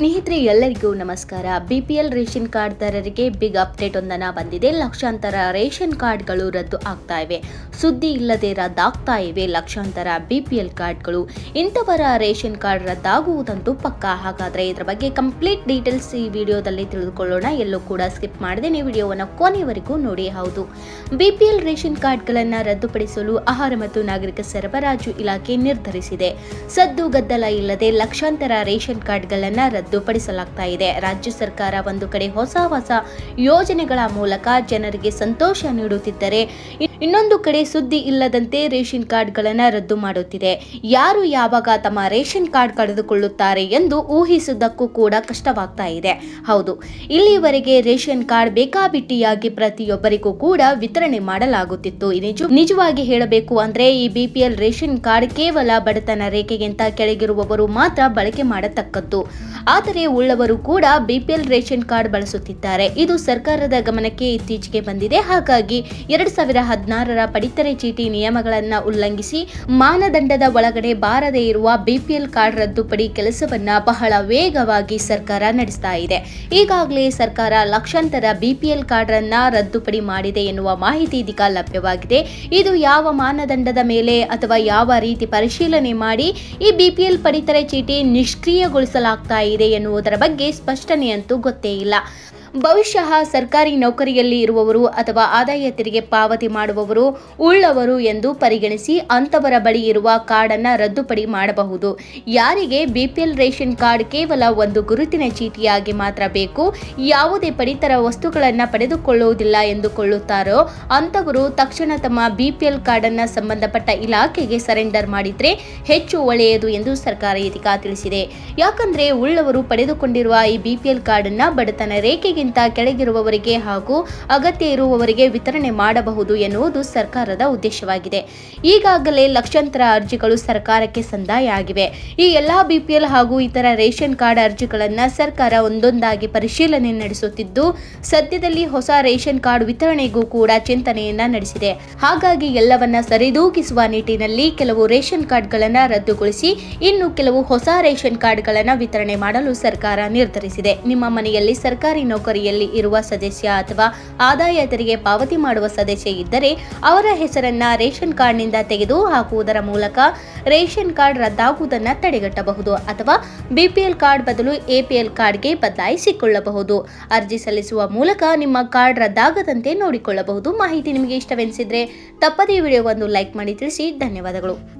ಸ್ನೇಹಿತರೆ, ಎಲ್ಲರಿಗೂ ನಮಸ್ಕಾರ. ಬಿಪಿಎಲ್ ರೇಷನ್ ಕಾರ್ಡ್ದಾರರಿಗೆ ಬಿಗ್ ಅಪ್ಡೇಟ್ ಒಂದನ್ನು ಬಂದಿದೆ. ಲಕ್ಷಾಂತರ ರೇಷನ್ ಕಾರ್ಡ್ಗಳು ರದ್ದು ಆಗ್ತಾ ಇವೆ. ಸುದ್ದಿ ಇಲ್ಲದೆ ರದ್ದಾಗ್ತಾ ಇವೆ. ಲಕ್ಷಾಂತರ ಬಿಪಿಎಲ್ ಕಾರ್ಡ್ಗಳು. ಇಂಥವರ ರೇಷನ್ ಕಾರ್ಡ್ ರದ್ದಾಗುವುದಂತೂ ಪಕ್ಕಾ. ಹಾಗಾದರೆ ಇದರ ಬಗ್ಗೆ ಕಂಪ್ಲೀಟ್ ಡೀಟೇಲ್ಸ್ ಈ ವಿಡಿಯೋದಲ್ಲಿ ತಿಳಿದುಕೊಳ್ಳೋಣ. ಎಲ್ಲೂ ಕೂಡ ಸ್ಕಿಪ್ ಮಾಡದೆ ನೀವು ವಿಡಿಯೋವನ್ನು ಕೊನೆಯವರೆಗೂ ನೋಡಿ ಹೌದು. ಬಿಪಿಎಲ್ ರೇಷನ್ ಕಾರ್ಡ್ಗಳನ್ನು ರದ್ದುಪಡಿಸಲು ಆಹಾರ ಮತ್ತು ನಾಗರಿಕ ಸರಬರಾಜು ಇಲಾಖೆ ನಿರ್ಧರಿಸಿದೆ. ಸದ್ದು ಗದ್ದಲ ಇಲ್ಲದೆ ಲಕ್ಷಾಂತರ ರೇಷನ್ ಕಾರ್ಡ್ಗಳನ್ನು ರದ್ದುಪಡಿಸಲಾಗ್ತಾ ಇದೆ. ರಾಜ್ಯ ಸರ್ಕಾರ ಒಂದು ಕಡೆ ಹೊಸ ಹೊಸ ಯೋಜನೆಗಳ ಮೂಲಕ ಜನರಿಗೆ ಸಂತೋಷ ನೀಡುತ್ತಿದ್ದರೆ ಇನ್- ಇನ್ನೊಂದು ಕಡೆ ಸುದ್ದಿ ಇಲ್ಲದಂತೆ ರೇಷನ್ ಕಾರ್ಡ್ಗಳನ್ನು ರದ್ದು ಮಾಡುತ್ತಿದೆ. ಯಾರು ಯಾವಾಗ ತಮ್ಮ ರೇಷನ್ ಕಾರ್ಡ್ ಕಳೆದುಕೊಳ್ಳುತ್ತಾರೆ ಎಂದು ಊಹಿಸುವುದಕ್ಕೂ ಕೂಡ ಕಷ್ಟವಾಗ್ತಾ ಇದೆ. ಹೌದು, ಇಲ್ಲಿವರೆಗೆ ರೇಷನ್ ಕಾರ್ಡ್ ಬೇಕಾಬಿಟ್ಟಿಯಾಗಿ ಪ್ರತಿಯೊಬ್ಬರಿಗೂ ಕೂಡ ವಿತರಣೆ ಮಾಡಲಾಗುತ್ತಿತ್ತು. ನಿಜ, ನಿಜವಾಗಿ ಹೇಳಬೇಕು ಅಂದ್ರೆ ಈ ಬಿಪಿಎಲ್ ರೇಷನ್ ಕಾರ್ಡ್ ಕೇವಲ ಬಡತನ ರೇಖೆಗಿಂತ ಕೆಳಗಿರುವವರು ಮಾತ್ರ ಬಳಕೆ ಮಾಡತಕ್ಕದ್ದು. ಆದರೆ ಉಳ್ಳವರು ಕೂಡ ಬಿಪಿಎಲ್ ರೇಷನ್ ಕಾರ್ಡ್ ಬಳಸುತ್ತಿದ್ದಾರೆ. ಇದು ಸರ್ಕಾರದ ಗಮನಕ್ಕೆ ಇತ್ತೀಚೆಗೆ ಬಂದಿದೆ. ಹಾಗಾಗಿ ಎರಡು ಸಾವಿರ ಹದಿನಾರರ ಪಡಿತರ ಚೀಟಿ ನಿಯಮಗಳನ್ನ ಉಲ್ಲಂಘಿಸಿ ಮಾನದಂಡದ ಒಳಗಡೆ ಬಾರದೇ ಇರುವ ಬಿಪಿಎಲ್ ಕಾರ್ಡ್ ರದ್ದುಪಡಿ ಕೆಲಸವನ್ನ ಬಹಳ ವೇಗವಾಗಿ ಸರ್ಕಾರ ನಡೆಸ್ತಾ ಇದೆ. ಈಗಾಗಲೇ ಸರ್ಕಾರ ಲಕ್ಷಾಂತರ ಬಿಪಿಎಲ್ ಕಾರ್ಡ್ ಅನ್ನ ರದ್ದುಪಡಿ ಮಾಡಿದೆ ಎನ್ನುವ ಮಾಹಿತಿ ಇದೀಗ ಲಭ್ಯವಾಗಿದೆ. ಇದು ಯಾವ ಮಾನದಂಡದ ಮೇಲೆ ಅಥವಾ ಯಾವ ರೀತಿ ಪರಿಶೀಲನೆ ಮಾಡಿ ಈ ಬಿಪಿಎಲ್ ಪಡಿತರ ಚೀಟಿ ನಿಷ್ಕ್ರಿಯಗೊಳಿಸಲಾಗ್ತಾ ಎನ್ನುವುದರ ಬಗ್ಗೆ ಸ್ಪಷ್ಟನೆಯಂತೂ ಗೊತ್ತೇ ಇಲ್ಲ. ಬಹುಶಃ ಸರ್ಕಾರಿ ನೌಕರಿಯಲ್ಲಿ ಇರುವವರು ಅಥವಾ ಆದಾಯ ತೆರಿಗೆ ಪಾವತಿ ಮಾಡುವವರು ಉಳ್ಳವರು ಎಂದು ಪರಿಗಣಿಸಿ ಅಂತವರ ಬಳಿ ಇರುವ ಕಾರ್ಡನ್ನು ರದ್ದುಪಡಿ ಮಾಡಬಹುದು. ಯಾರಿಗೆ ಬಿಪಿಎಲ್ ರೇಷನ್ ಕಾರ್ಡ್ ಕೇವಲ ಒಂದು ಗುರುತಿನ ಚೀಟಿಯಾಗಿ ಮಾತ್ರ ಬೇಕು, ಯಾವುದೇ ಪಡಿತರ ವಸ್ತುಗಳನ್ನು ಪಡೆದುಕೊಳ್ಳುವುದಿಲ್ಲ ಎಂದುಕೊಳ್ಳುತ್ತಾರೋ ಅಂತವರು ತಕ್ಷಣ ತಮ್ಮ ಬಿಪಿಎಲ್ ಕಾರ್ಡನ್ನು ಸಂಬಂಧಪಟ್ಟ ಇಲಾಖೆಗೆ ಸರೆಂಡರ್ ಮಾಡಿದ್ರೆ ಹೆಚ್ಚು ಒಳ್ಳೆಯದು ಎಂದು ಸರ್ಕಾರ ಇದೀಗ ತಿಳಿಸಿದೆ. ಯಾಕಂದ್ರೆ ಉಳ್ಳವರು ಪಡೆದುಕೊಂಡಿರುವ ಈ ಬಿಪಿಎಲ್ ಕಾರ್ಡನ್ನು ಬಡತನ ರೇಖೆಗಿಂತ ಕೆಳಗಿರುವವರಿಗೆ ಹಾಗೂ ಅಗತ್ಯ ಇರುವವರಿಗೆ ವಿತರಣೆ ಮಾಡಬಹುದು ಎನ್ನುವುದು ಸರ್ಕಾರದ ಉದ್ದೇಶವಾಗಿದೆ. ಈಗಾಗಲೇ ಲಕ್ಷಾಂತರ ಅರ್ಜಿಗಳು ಸರ್ಕಾರಕ್ಕೆ ಸಂದಾಯ ಆಗಿವೆ ಈ ಎಲ್ಲಾ ಬಿಪಿಎಲ್ ಹಾಗೂ ಇತರ ರೇಷನ್ ಕಾರ್ಡ್ ಅರ್ಜಿಗಳನ್ನು ಸರ್ಕಾರ ಒಂದೊಂದಾಗಿ ಪರಿಶೀಲನೆ ನಡೆಸುತ್ತಿದ್ದು, ಸದ್ಯದಲ್ಲಿ ಹೊಸ ರೇಷನ್ ಕಾರ್ಡ್ ವಿತರಣೆಗೂ ಕೂಡ ಚಿಂತನೆಯನ್ನ ನಡೆಸಿದೆ. ಹಾಗಾಗಿ ಎಲ್ಲವನ್ನ ಸರಿದೂಗಿಸುವ ನಿಟ್ಟಿನಲ್ಲಿ ಕೆಲವು ರೇಷನ್ ಕಾರ್ಡ್ಗಳನ್ನ ರದ್ದುಗೊಳಿಸಿ, ಇನ್ನು ಕೆಲವು ಹೊಸ ರೇಷನ್ ಕಾರ್ಡ್ಗಳನ್ನು ವಿತರಣೆ ಮಾಡಲು ಸರ್ಕಾರ ನಿರ್ಧರಿಸಿದೆ. ನಿಮ್ಮ ಮನೆಯಲ್ಲಿ ಸರ್ಕಾರಿ ನೌಕರಿಯಲ್ಲಿ ಇರುವ ಸದಸ್ಯ ಅಥವಾ ಆದಾಯ ತೆರಿಗೆ ಪಾವತಿ ಮಾಡುವ ಸದಸ್ಯ ಇದ್ದರೆ ಅವರ ಹೆಸರನ್ನ ರೇಷನ್ ಕಾರ್ಡ್ನಿಂದ ತೆಗೆದು ಹಾಕುವುದರ ಮೂಲಕ ರೇಷನ್ ಕಾರ್ಡ್ ರದ್ದಾಗುವುದನ್ನು ತಡೆಗಟ್ಟಬಹುದು ಅಥವಾ ಬಿಪಿಎಲ್ ಕಾರ್ಡ್ ಬದಲು ಎಪಿಎಲ್ ಕಾರ್ಡ್ಗೆ ಬದಲಾಯಿಸಿಕೊಳ್ಳಬಹುದು. ಅರ್ಜಿ ಸಲ್ಲಿಸುವ ಮೂಲಕ ನಿಮ್ಮ ಕಾರ್ಡ್ ರದ್ದಾಗದಂತೆ ನೋಡಿಕೊಳ್ಳಬಹುದು. ಮಾಹಿತಿ ನಿಮಗೆ ಇಷ್ಟವೆನಿಸಿದ್ರೆ ತಪ್ಪದೇ ವಿಡಿಯೋವನ್ನು ಲೈಕ್ ಮಾಡಿ, ತಿಳಿಸಿ. ಧನ್ಯವಾದಗಳು.